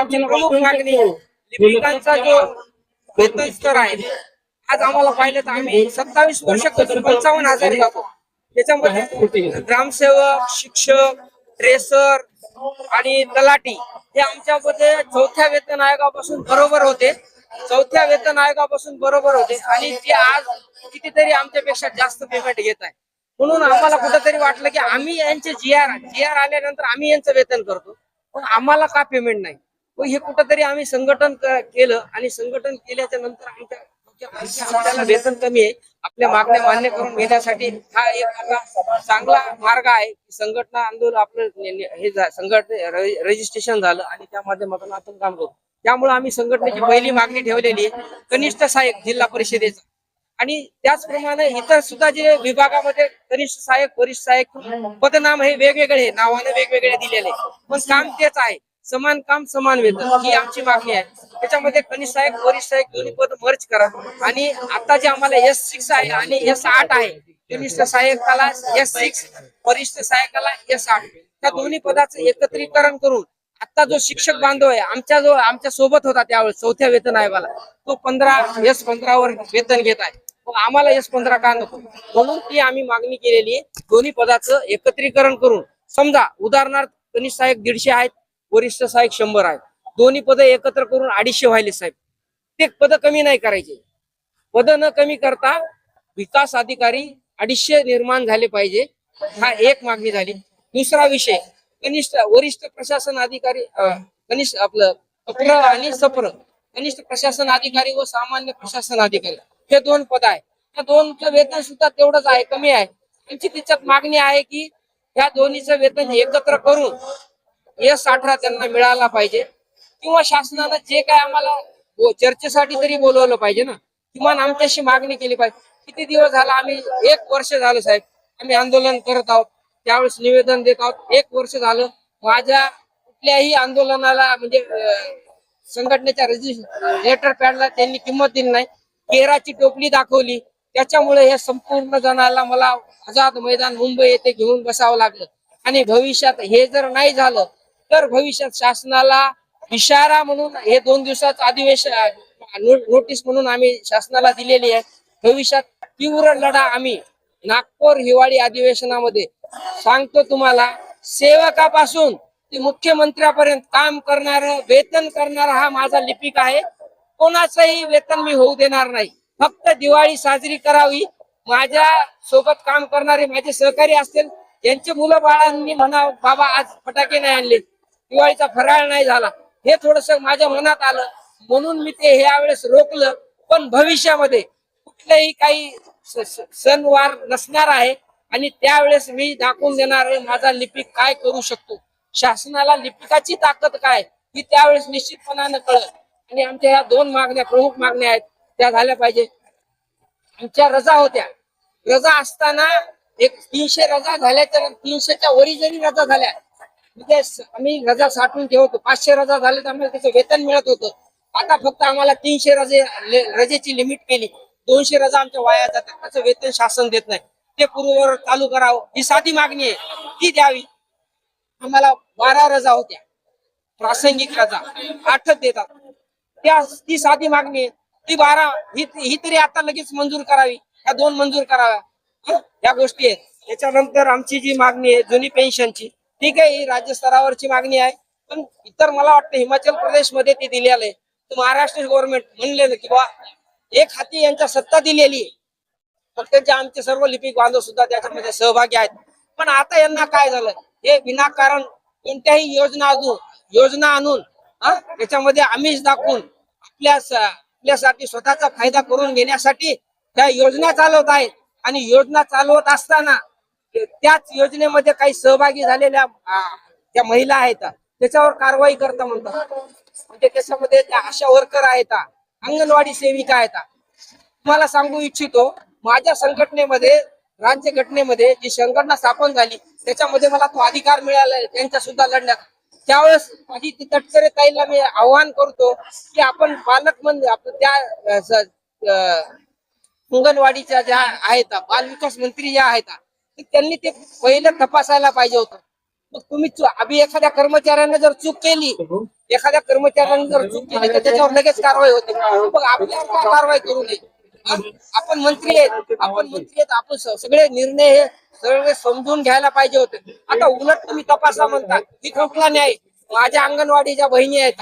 आमची प्रमुख मागणी लिपिकांचा जो वेतन स्तर आहे आज आम्हाला पाहिलं तर आम्ही सत्तावीस वर्ष पंचावन्न हजार जातो त्याच्यामध्ये ग्रामसेवक शिक्षक ट्रेसर आणि तलाटी हे आमच्यामध्ये चौथ्या वेतन आयोगापासून बरोबर होते. चौथ्या वेतन आयोगापासून बरोबर होते आणि ते आज कितीतरी आमच्यापेक्षा जास्त पेमेंट घेत आहे. म्हणून आम्हाला कुठेतरी वाटलं की आम्ही यांचे जी आर जी आर आल्यानंतर आम्ही यांचं वेतन करतो. पण आम्हाला का पेमेंट नाही? व हे कुठंतरी आम्ही संघटन केलं आणि संघटन केल्याच्यानंतर आमच्या आपल्याला वेतन कमी आहे. आपल्या मागण्या मान्य करून घेण्यासाठी हा एक चांगला मार्ग आहे संघटना आंदोलन आपलं हे संघटने रजिस्ट्रेशन झालं आणि त्या माध्यमातून आपण काम करू. त्यामुळे आम्ही संघटनेची पहिली मागणी ठेवलेली आहे कनिष्ठ सहाय्यक जिल्हा परिषदेचा. आणि त्याचप्रमाणे इतर सुद्धा जे विभागामध्ये कनिष्ठ सहाय्यक वरिष्ठ सहाय्यक पदनाम हे वेगवेगळे नावाने वेगवेगळे दिलेले पण काम तेच आहे. समान काम समान वेतन ही आमची मागणी आहे. त्याच्यामध्ये कनिष्ठ सहाय्यक वरिष्ठ सहाय्यक दोन्ही पद मर्ज करा. आणि आता जे आम्हाला एस सिक्स आहे आणि एस आठ आहे कनिष्ठ सहाय्यकाला एस सिक्स वरिष्ठ सहाय्यकाला एस आठ. त्या दोन्ही पदाचं एकत्रीकरण करून आता जो शिक्षक बांधव आहे आमच्या जो आमच्यासोबत होता त्यावेळेस चौथ्या वेतन आयोगाला तो पंधरा एस पंधरावर वेतन घेत आहे. मग आम्हाला एस पंधरा का नको? म्हणून ती आम्ही मागणी केलेली आहे. दोन्ही पदाचं एकत्रीकरण करून समजा उदाहरणार्थ कनिष्ठ सहाय्यक दीडशे आहेत वरिष्ठ सहाय्यक शंभर आहेत. दोन्ही पद एकत्र करून अडीचशे व्हायले साहेब. ते पद कमी नाही करायचे. पद न कमी करता विकास अधिकारी अडीचशे निर्माण झाले पाहिजे. हा एक मागणी झाली. दुसरा विषय कनिष्ठ वरिष्ठ प्रशासन अधिकारी कनिष्ठ आपलं अप्र आणि सप्र कनिष्ठ प्रशासन अधिकारी व सामान्य प्रशासन अधिकारी. हे दोन पद आहे त्या दोनचं वेतन सुद्धा तेवढंच आहे कमी आहे. त्यांची तिच्यात मागणी आहे की या दोन्हीचं वेतन एकत्र करून एस अठरा त्यांना मिळाला पाहिजे. किंवा शासनानं जे काय आम्हाला चर्चेसाठी तरी बोलवलं पाहिजे ना. किमान आमच्याशी मागणी केली पाहिजे. किती दिवस झाला आम्ही एक वर्ष झालं साहेब आम्ही आंदोलन करत आहोत. त्यावेळेस निवेदन देत आहोत. एक वर्ष झालं माझ्या कुठल्याही आंदोलनाला म्हणजे संघटनेच्या लेटर पॅडला त्यांनी किंमत दिली नाही. केराची टोपली दाखवली. त्याच्यामुळे हे संपूर्ण जणाला मला आझाद मैदान मुंबई येथे घेऊन बसावं लागलं. आणि भविष्यात हे जर नाही झालं तर भविष्यात शासनाला इशारा म्हणून हे दोन दिवसाचं अधिवेशन नोटीस म्हणून आम्ही शासनाला दिलेली आहे. भविष्यात तीव्र लढा आम्ही नागपूर हिवाळी अधिवेशनामध्ये सांगतो तुम्हाला सेवकापासून ते मुख्यमंत्र्यापर्यंत काम करणार वेतन करणारा हा माझा लिपिक आहे. कोणाचंही वेतन मी होऊ देणार नाही. फक्त दिवाळी साजरी करावी. माझ्या सोबत काम करणारे माझे सहकारी असतील. यांचे मुलं बाळांनी म्हणा बाबा आज फटाके नाही आणले दिवाळीचा फराळ नाही झाला. हे थोडस माझ्या मनात आलं. म्हणून मी ते यावेळेस रोखलं. पण भविष्यामध्ये कुठलेही काही सणवार नसणार आहे. आणि त्यावेळेस मी दाखवून देणार आहे माझा लिपिक काय करू शकतो. शासनाला लिपिकाची ताकद काय ही त्यावेळेस निश्चितपणानं कळत आणि आमच्या ह्या दोन मागण्या प्रमुख मागण्या आहेत त्या झाल्या पाहिजे. आमच्या रजा होत्या. रजा असताना एक तीनशे रजा झाल्याच्या तर तीनशेच्या वरी जरी रजा झाल्या म्हणजे आम्ही रजा साठवून ठेवतो पाचशे रजा झाले तर आम्हाला त्याचं वेतन मिळत होतं. आता फक्त आम्हाला तीनशे रजे रजेची लिमिट केली. दोनशे रजा आमच्या वाया जातात. त्याचं वेतन शासन देत नाही. ते पूर्ववर चालू करावं. ही साधी मागणी आहे. ती द्यावी. आम्हाला बारा रजा होत्या. प्रासंगिक रजा. आठच देतात. त्या ती साधी मागणी आहे. ती बारा ही ही तरी आता लगेच मंजूर करावी. ह्या दोन मंजूर कराव्या. या गोष्टी आहेत. त्याच्यानंतर आमची जी मागणी आहे जुनी पेन्शनची ठीक आहे ही राज्य स्तरावरची मागणी आहे. पण इतर मला वाटतं हिमाचल प्रदेशमध्ये ते दिलेलं आहे तर महाराष्ट्र गव्हर्नमेंट म्हणलेलं की बा एक हाती यांच्या सत्ता दिलेली फक्त जे आमचे सर्व लिपिक बांधव सुद्धा त्याच्यामध्ये म्हणजे सहभागी आहेत. पण आता यांना काय झालं? हे विनाकारण कोणत्याही योजना अजून योजना आणून हा, त्याच्यामध्ये आमिष दाखवून आपल्या आपल्यासाठी स्वतःचा फायदा करून घेण्यासाठी त्या योजना चालवत आहेत. आणि योजना चालवत असताना त्याच योजनेमध्ये काही सहभागी झालेल्या त्या महिला आहेत त्याच्यावर कारवाई करता म्हणतात. म्हणजे त्याच्यामध्ये त्या आशा वर्कर आहेत अंगणवाडी सेविका आहेत. तुम्हाला सांगू इच्छितो माझ्या संघटनेमध्ये राज्य घटनेमध्ये जी संघटना स्थापन झाली त्याच्यामध्ये मला तो अधिकार मिळाला त्यांच्या सुद्धा लढण्यात. त्यावेळेस माझी ती तटकरे ताईला मी आव्हान करतो की आपण बालक म्हणजे आपलं त्या अंगणवाडीच्या ज्या आहेत बाल विकास मंत्री ज्या आहेत त्यांनी ते पहिलं तपासायला पाहिजे होतं. मग तुम्ही आम्ही एखाद्या कर्मचाऱ्यानं जर चूक केली एखाद्या कर्मचाऱ्याने जर चूक केली तर त्याच्यावर लगेच कारवाई होते. मग आपल्यावर का कारवाई करू नये? आपण मंत्री आहेत. आपण मंत्री आहेत. आपण सगळे निर्णय हे सगळे समजून घ्यायला पाहिजे होते. आता उलट तुम्ही तपासा म्हणता. ही कुठला न्याय माझ्या अंगणवाडीच्या बहिणी आहेत.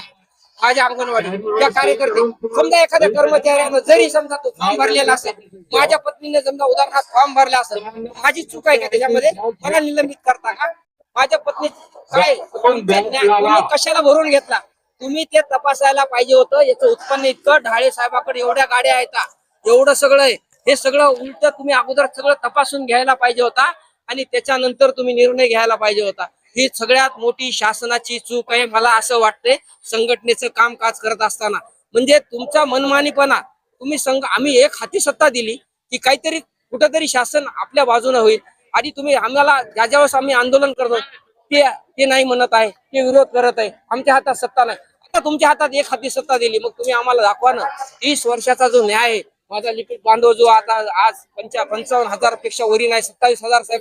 माझ्या अंगणवाडी त्या कार्यकर्ते समजा एखाद्या कर्मचाऱ्यानं जरी समजा तो फॉर्म भरलेला असेल माझ्या पत्नीने समजा उदाहरणार्थ फॉर्म भरला असेल माझी चूक आहे का त्याच्यामध्ये? मला निलंबित करता का? माझ्या पत्नी काय? तुम्ही कशाला भरून घेतला? तुम्ही ते तपासायला पाहिजे होतं याचं उत्पन्न इतकं ढाळे साहेबाकडे एवढ्या गाड्या आहेत एवढं सगळं आहे. हे सगळं उलट तुम्ही अगोदर सगळं तपासून घ्यायला पाहिजे होता आणि त्याच्यानंतर तुम्ही निर्णय घ्यायला पाहिजे होता. ही सगळ्यात मोठी शासनाची चूक आहे मला असं वाटतंय. संघटनेचं कामकाज करत असताना. म्हणजे तुमचा मनमानीपणा तुम्ही संघ आम्ही एक हाती सत्ता दिली की काहीतरी कुठंतरी शासन आपल्या बाजूने होईल. आणि तुम्ही आम्हाला ज्या ज्यावेळेस आम्ही आंदोलन करतो ते ते नाही म्हणत आहे ते विरोध करत आहे. आमच्या हातात सत्ता नाही. आता तुमच्या हातात एक हाती सत्ता दिली मग तुम्ही आम्हाला दाखवा ना. तीस वर्षाचा जो न्याय आहे माझा लिपिक बांधव जो आता आज पंचा पंचावन्न हजारपेक्षा वरी नाही सत्तावीस हजार साहेब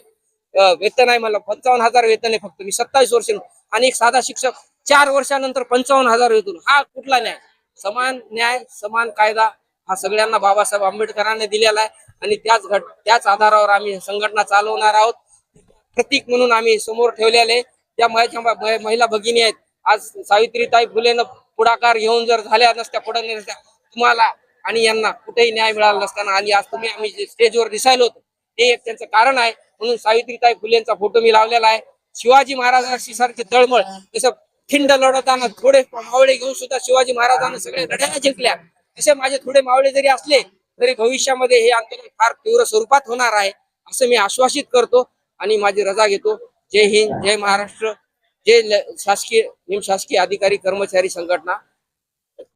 वेतन आहे मला. पंचावन्न हजार वेतन आहे फक्त. मी सत्तावीस वर्ष आणि एक साधा शिक्षक चार वर्षानंतर पंचावन्न हजार वेतन. हा कुठला न्याय? समान न्याय समान कायदा हा सगळ्यांना बाबासाहेब आंबेडकरांनी दिलेला आहे. आणि त्याच घट त्याच आधारावर आम्ही संघटना चालवणार आहोत. प्रतीक म्हणून आम्ही समोर ठेवलेले त्या महिला महिला भगिनी आहेत. आज सावित्रीताई फुलेनं पुढाकार घेऊन जर झाल्या नसत्या पुढे नसत्या तुम्हाला आणि यांना कुठेही न्याय मिळाला नसताना आणि आज तुम्ही आम्ही स्टेजवर दिसायलो होतो हे एक त्यांचं कारण आहे. म्हणून सावित्रीताई फुलेंचा फोटो मी लावलेला आहे. शिवाजी महाराजांशी सारखे तळमळ. जसं खिंड लढवताना थोडे मावळे घेऊन सुद्धा शिवाजी महाराजांना सगळे लढाया जिंकल्या. तसे माझे थोडे मावळे जरी असले तरी भविष्यामध्ये हे आंदोलन फार तीव्र स्वरूपात होणार आहे असं मी आश्वासित करतो आणि माझी रजा घेतो. जय हिंद जय महाराष्ट्र. जय शासकीय निमशासकीय अधिकारी कर्मचारी संघटना.